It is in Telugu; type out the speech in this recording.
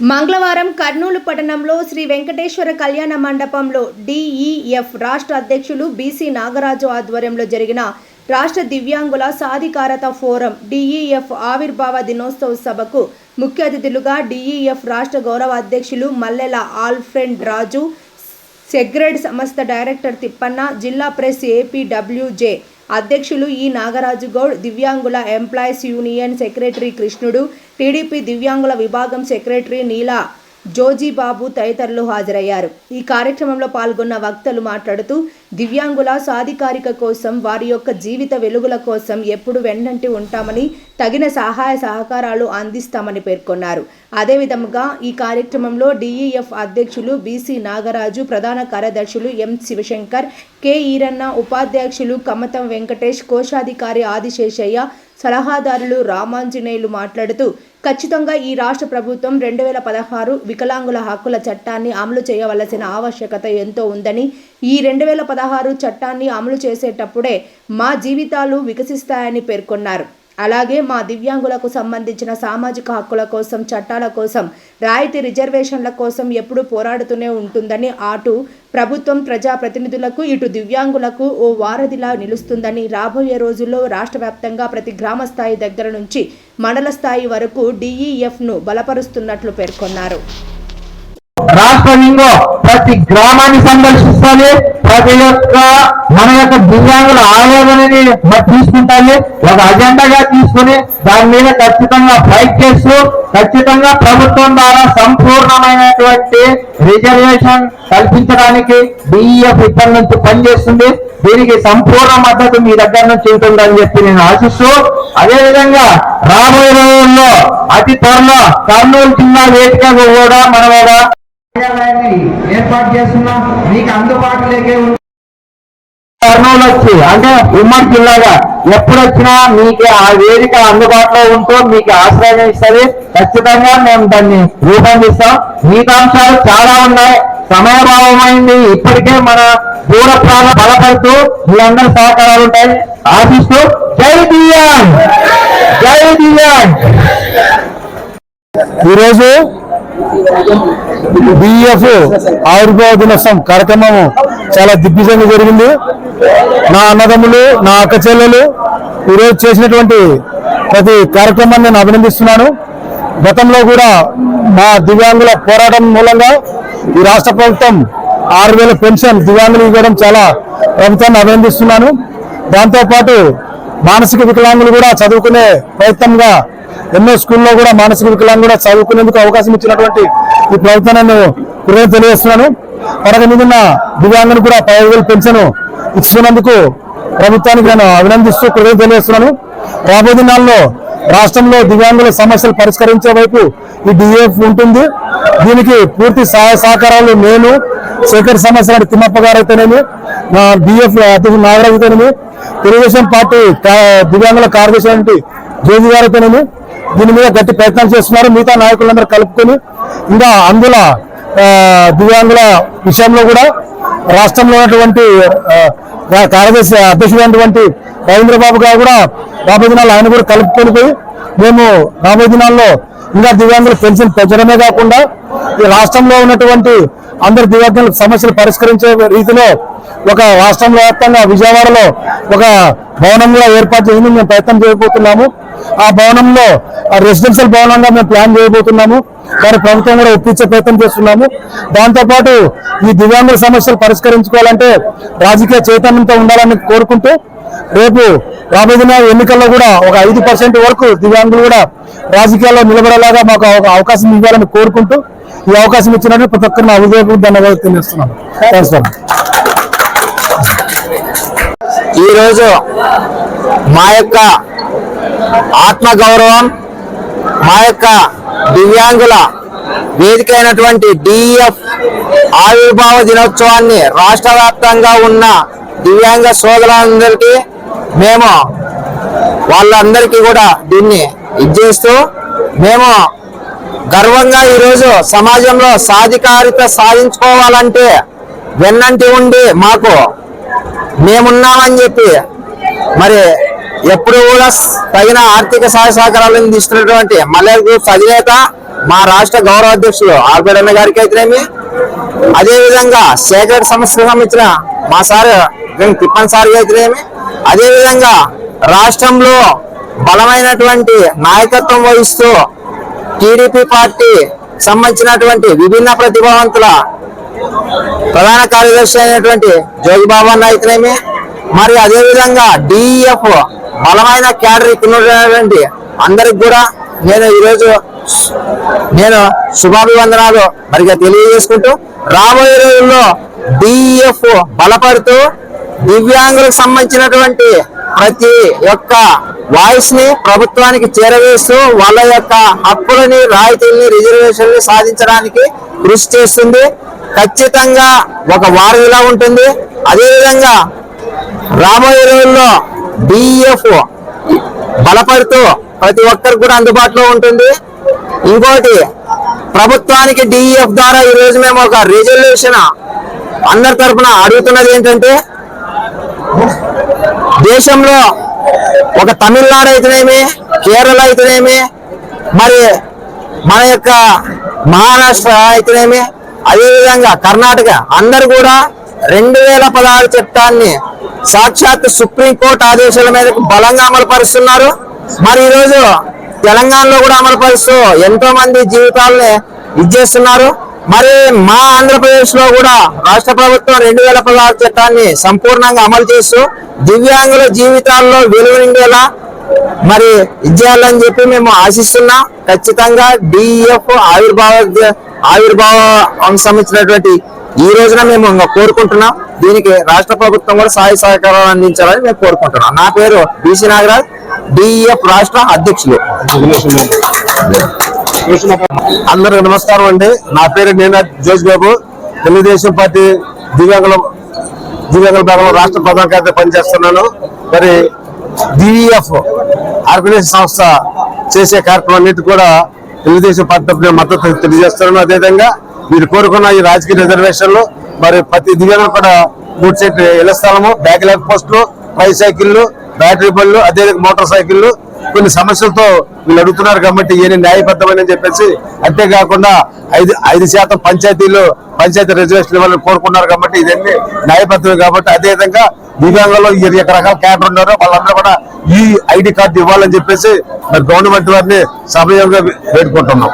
మంగళవారం కర్నూలు పట్టణంలో శ్రీ వెంకటేశ్వర కళ్యాణ మండపంలో డిఈఎఫ్ రాష్ట్ర అధ్యక్షులు బీసీ నాగరాజు ఆధ్వర్యంలో జరిగిన రాష్ట్ర దివ్యాంగుల సాధికారత ఫోరం డిఈఎఫ్ ఆవిర్భావ దినోత్సవ సభకు ముఖ్య అతిథులుగా డిఈఎఫ్ రాష్ట్ర గౌరవ అధ్యక్షులు మల్లెల ఆల్ఫ్రెండ్ రాజు సెగ్రెడ్ సంస్థ డైరెక్టర్ తిప్పన్న జిల్లా ప్రెస్ ఏపీడబ్ల్యూజే అధ్యక్షులు ఈ నాగరాజు గౌడ్ దివ్యాంగుల employees union secretary Krishnudu TDP దివ్యాంగుల విభాగం సెక్రటరీ నీలా జోజీబాబు తదితరులు హాజరయ్యారు. ఈ కార్యక్రమంలో పాల్గొన్న వక్తలు మాట్లాడుతూ దివ్యాంగుల సాధికారిక కోసం వారి యొక్క జీవిత వెలుగుల కోసం ఎప్పుడు వెన్నంటి ఉంటామని తగిన సహాయ సహకారాలు అందిస్తామని పేర్కొన్నారు. అదేవిధంగా ఈ కార్యక్రమంలో డిఈఎఫ్ అధ్యక్షులు బీసీ నాగరాజు ప్రధాన కార్యదర్శులు ఎం శివశంకర్ కె ఈరన్న ఉపాధ్యక్షులు కమతం వెంకటేష్ కోశాధికారి ఆదిశేషయ్య సలహాదారులు రామాంజనేయులు మాట్లాడుతూ ఖచ్చితంగా ఈ రాష్ట్ర ప్రభుత్వం రెండు వేల పదహారు వికలాంగుల హక్కుల చట్టాన్ని అమలు చేయవలసిన ఆవశ్యకత ఎంతో ఉందని ఈ రెండు వేల పదహారు చట్టాన్ని అమలు చేసేటప్పుడే మా జీవితాలు వికసిస్తాయని పేర్కొన్నారు. అలాగే మా దివ్యాంగులకు సంబంధించిన సామాజిక హక్కుల కోసం చట్టాల కోసం రాయితీ రిజర్వేషన్ల కోసం ఎప్పుడూ పోరాడుతూనే ఉంటుందని అటు ప్రభుత్వం ప్రజాప్రతినిధులకు ఇటు దివ్యాంగులకు ఓ వారధిలా నిలుస్తుందని రాబోయే రోజుల్లో రాష్ట్ర వ్యాప్తంగా ప్రతి గ్రామ స్థాయి దగ్గర నుంచి మండల స్థాయి వరకు డిఈఎఫ్ను బలపరుస్తున్నట్లు పేర్కొన్నారు. రాష్ట్రంలో ప్రతి గ్రామాన్ని సందర్శిస్తాలి ప్రతి ఒక్క మన యొక్క దివ్యాంగుల ఆలోచనని తీసుకుంటాలి ఒక అజెండాగా తీసుకుని దాని మీద ఖచ్చితంగా ఫైట్ చేస్తూ ఖచ్చితంగా ప్రభుత్వం ద్వారా సంపూర్ణమైనటువంటి రిజర్వేషన్ కల్పించడానికి డిఈఎఫ్ ఇప్పటి నుంచి పనిచేస్తుంది. దీనికి సంపూర్ణ మద్దతు మీ దగ్గర నుంచి ఉంటుందని చెప్పి నేను ఆశిస్తూ అదేవిధంగా రాబోయే రోజుల్లో అతి త్వరలో కర్నూలు జిల్లా వేదికగా కూడా మన ఒక కార్యాలయాన్ని ఏర్పాటు చేస్తున్నాం మీకు అందుబాటులోకి. కర్నూలు వచ్చి అంటే ఉమ్మడి జిల్లాగా ఎప్పుడు వచ్చినా మీకు ఆ వేదిక అందుబాటులో ఉంటూ మీకు ఆశ్రయం ఇస్తుంది. ఖచ్చితంగా మేము దాన్ని రూపొందిస్తాం. మిగతాంశాలు చాలా ఉన్నాయి. సమయభావమైంది. ఇప్పటికే మన దూర ప్రాణ బలపడుతూ మీ అందరి సహకారాలు ఉంటాయి. ఆశిస్తూ జై దియాన్ జై దియాన్ ఈరోజు బిఎఫ్ ఆవిర్భావ దినోత్సవం కార్యక్రమం చాలా దిగ్విజయంగా జరిగింది. నా అన్నదమ్ములు నా అక్క చెల్లెలు ఈరోజు చేసినటువంటి ప్రతి కార్యక్రమాన్ని నేను అభినందిస్తున్నాను. గతంలో కూడా మా దివ్యాంగుల పోరాటం మూలంగా ఈ రాష్ట్ర ప్రభుత్వం ఆరు వేల పెన్షన్ దివ్యాంగులు ఇవ్వడం చాలా ప్రభుత్వాన్ని అభినందిస్తున్నాను. దాంతోపాటు మానసిక వికలాంగులు కూడా చదువుకునే ప్రయత్నంగా ఎన్నో స్కూల్లో కూడా మానసిక వికలాంగులు కూడా చదువుకునేందుకు అవకాశం ఇచ్చినటువంటి ఈ ప్రభుత్వాన్ని నేను కృతజ్ఞత తెలియజేస్తున్నాను. పడక మీద దివ్యాంగులు కూడా పదహైదు వేలు పెన్షన్ ఇచ్చినందుకు ప్రభుత్వానికి నేను అభినందిస్తూ కృతజ్ఞత తెలియజేస్తున్నాను. రాబోయే దినాల్లో రాష్ట్రంలో దివ్యాంగుల సమస్యలు పరిష్కరించే వైపు ఈ డిఎఫ్ ఉంటుంది. దీనికి పూర్తి సహాయ సహకారాలు నేను శేఖర్ సమస్య తిమ్మప్ప గారు అయితేనేమి నా డిఎఫ్ అధ్యక్షుడు నాగరాజ్ అయితేనేమి తెలుగుదేశం పార్టీ దివ్యాంగుల కార్యదర్శి జ్యోతి గారు అయితేనేమి దీని మీద గట్టి ప్రయత్నం చేస్తున్నారు. మిగతా నాయకులందరూ కలుపుకొని ఇంకా అందుల దివ్యాంగుల విషయంలో కూడా రాష్ట్రంలో ఉన్నటువంటి కార్యదర్శి అధ్యక్షుడైనటువంటి రవీంద్రబాబు గారు కూడా రాబోయే దినాలు ఆయన కూడా కలుపుకొని పోయి మేము రాబోయే దినాల్లో ఇంకా దివ్యాంగుల పెన్షన్ పెంచడమే కాకుండా ఈ రాష్ట్రంలో ఉన్నటువంటి అందరి దివ్యాంగుల సమస్యలు పరిష్కరించే రీతిలో ఒక రాష్ట్రం వ్యాప్తంగా విజయవాడలో ఒక భవనం కూడా ఏర్పాటు చేసి మేము ప్రయత్నం చేయబోతున్నాము. ఆ భవనంలో రెసిడెన్షియల్ భవనంగా మేము ప్లాన్ చేయబోతున్నాము. దాని ప్రభుత్వం కూడా ఒప్పించే ప్రయత్నం చేస్తున్నాము. దాంతోపాటు ఈ దివ్యాంగుల సమస్యలు పరిష్కరించుకోవాలంటే రాజకీయ చైతన్యంతో ఉండాలని కోరుకుంటూ రేపు రాబోయే దిన ఎన్నికల్లో కూడా ఒక ఐదు పర్సెంట్ వరకు దివ్యాంగులు కూడా రాజకీయాల్లో నిలబడేలాగా మాకు ఒక అవకాశం ఇవ్వాలని కోరుకుంటూ ఈ అవకాశం ఇచ్చినట్టు ప్రతి ఒక్కరిని అభివృద్ధి ధన్యవాదాలు తెలియజేస్తున్నాను. ఈరోజు మా యొక్క ఆత్మ గౌరవం మా యొక్క దివ్యాంగుల వేదిక అయినటువంటి డిఎఫ్ ఆవిర్భావ దినోత్సవాన్ని రాష్ట్ర వ్యాప్తంగా ఉన్న దివ్యాంగ సోదరులందరికీ మేము వాళ్ళందరికీ కూడా దీన్ని ఇచ్చేస్తూ మేము గర్వంగా ఈరోజు సమాజంలో సాధికారిత సాధించుకోవాలంటే వెన్నంటి ఉండి మాకు మేమున్నామని చెప్పి మరి ఎప్పుడు కూడా తగిన ఆర్థిక సహాయ సహకారాలను తీసుకున్నటువంటి మల్లెల గ్రూప్స్ అధినేత మా రాష్ట్ర గౌరవ అధ్యక్షులు ఆర్బిడన్న గారికి అయితేనేమి? అదేవిధంగా సేకరణ సంస్థకు సంబంధించిన మా సార్ తిప్పన్ సార్ అయితేనేమి? అదేవిధంగా రాష్ట్రంలో బలమైనటువంటి నాయకత్వం వహిస్తూ టీడీపీ పార్టీ సంబంధించినటువంటి విభిన్న ప్రతిభావంతుల ప్రధాన కార్యదర్శి అయినటువంటి జోగిబాబు నాయకునేమి మరి అదేవిధంగా డిఈఎఫ్ బలమైన క్యాడర్ ఇక్కడ అందరికి కూడా నేను ఈరోజు నేను శుభాభివందనాలు మరిగా తెలియజేసుకుంటూ రాబోయే రోజుల్లో డిఈఎఫ్ బలపడుతూ దివ్యాంగులకు సంబంధించినటువంటి ప్రతి ఒక్క వాయిస్ని ప్రభుత్వానికి చేరవేస్తూ వాళ్ళ యొక్క హక్కులని రాయితీల్ని రిజర్వేషన్లు సాధించడానికి కృషి చేస్తుంది. ఖచ్చితంగా ఒక వారధిలా ఉంటుంది. అదేవిధంగా రాబోయే రోజుల్లో డిఎఫ్ బలపడుతూ ప్రతి ఒక్కరికి కూడా అందుబాటులో ఉంటుంది. ఇంకోటి ప్రభుత్వానికి డిఎఫ్ ద్వారా ఈ రోజు మేము ఒక రిజల్యూషన్ అందరి తరఫున అడుగుతున్నది ఏంటంటే దేశంలో ఒక తమిళనాడు అయితేనేమి కేరళ అయితేనేమి మరి మన యొక్క మహారాష్ట్ర అయితేనేమి అదేవిధంగా కర్ణాటక అందరు కూడా రెండు వేల పదహారు చట్టాన్ని సాక్షాత్ సుప్రీంకోర్టు ఆదేశాల మేరకు బలంగా అమలు పరుస్తున్నారు. మరి ఈరోజు తెలంగాణలో కూడా అమలు పరుస్తూ ఎంతో మంది జీవితాలని ఇచ్చేస్తున్నారు మరి మా ఆంధ్రప్రదేశ్లో కూడా రాష్ట్ర ప్రభుత్వం రెండు వేల పదహారు చట్టాన్ని సంపూర్ణంగా అమలు చేస్తూ దివ్యాంగుల జీవితాల్లో వెలుగు నిండేలా మరి ఇచ్చేయాలని చెప్పి మేము ఆశిస్తున్నాం. ఖచ్చితంగా డిఎఫ్ ఆవిర్భావ ఆవిర్భావం సంబంధించినటువంటి ఈ రోజున మేము కోరుకుంటున్నాం. దీనికి రాష్ట్ర ప్రభుత్వం కూడా సహాయ సహకారాలు అందించాలని మేము కోరుకుంటున్నాం. నా పేరు బీసీ నాగరాజ్ డిఎఫ్ రాష్ట్ర అధ్యక్షులు. అందరికి నమస్కారం అండి. నా పేరు నేను జోష్ బాబు. తెలుగుదేశం పార్టీ దివ్యాంగుల దివ్యాంగుల భాగంలో రాష్ట్ర ప్రధాన కార్యదర్శి పనిచేస్తున్నాను. మరి డిఈఎఫ్ ఆర్గనైజేషన్ సంస్థ చేసే కార్యక్రమాన్నిటి కూడా తెలుగుదేశం పార్టీ తరఫున మద్దతు తెలియజేస్తున్నాను. అదేవిధంగా మీరు కోరుకున్న ఈ రాజకీయ రిజర్వేషన్లు మరి ప్రతి దివ్యాంగులు కూడా మూడు సెట్ ఇళ్ళ స్థలము బ్యాక్ లైఫ్ పోస్టులు ట్రై సైకిళ్ళు బ్యాటరీ బండ్లు అదేవిధంగా మోటార్ సైకిళ్ళు కొన్ని సమస్యలతో వీళ్ళు అడుగుతున్నారు కాబట్టి ఈయన న్యాయబద్ధమని చెప్పేసి అంతేకాకుండా ఐదు ఐదు శాతం పంచాయతీలు పంచాయతీ రిజర్వేషన్ ఇవ్వాలని కోరుకున్నారు కాబట్టి ఇదన్నీ న్యాయబద్ధమే కాబట్టి అదే విధంగా దివ్యాంగుల్లో ఈ రకరకాల క్యాడర్ ఉన్నారు. వాళ్ళందరూ కూడా ఈ ఐడి కార్డు ఇవ్వాలని చెప్పేసి మరి గవర్నమెంట్ వారిని సమయంగా వేడుకుంటున్నాం.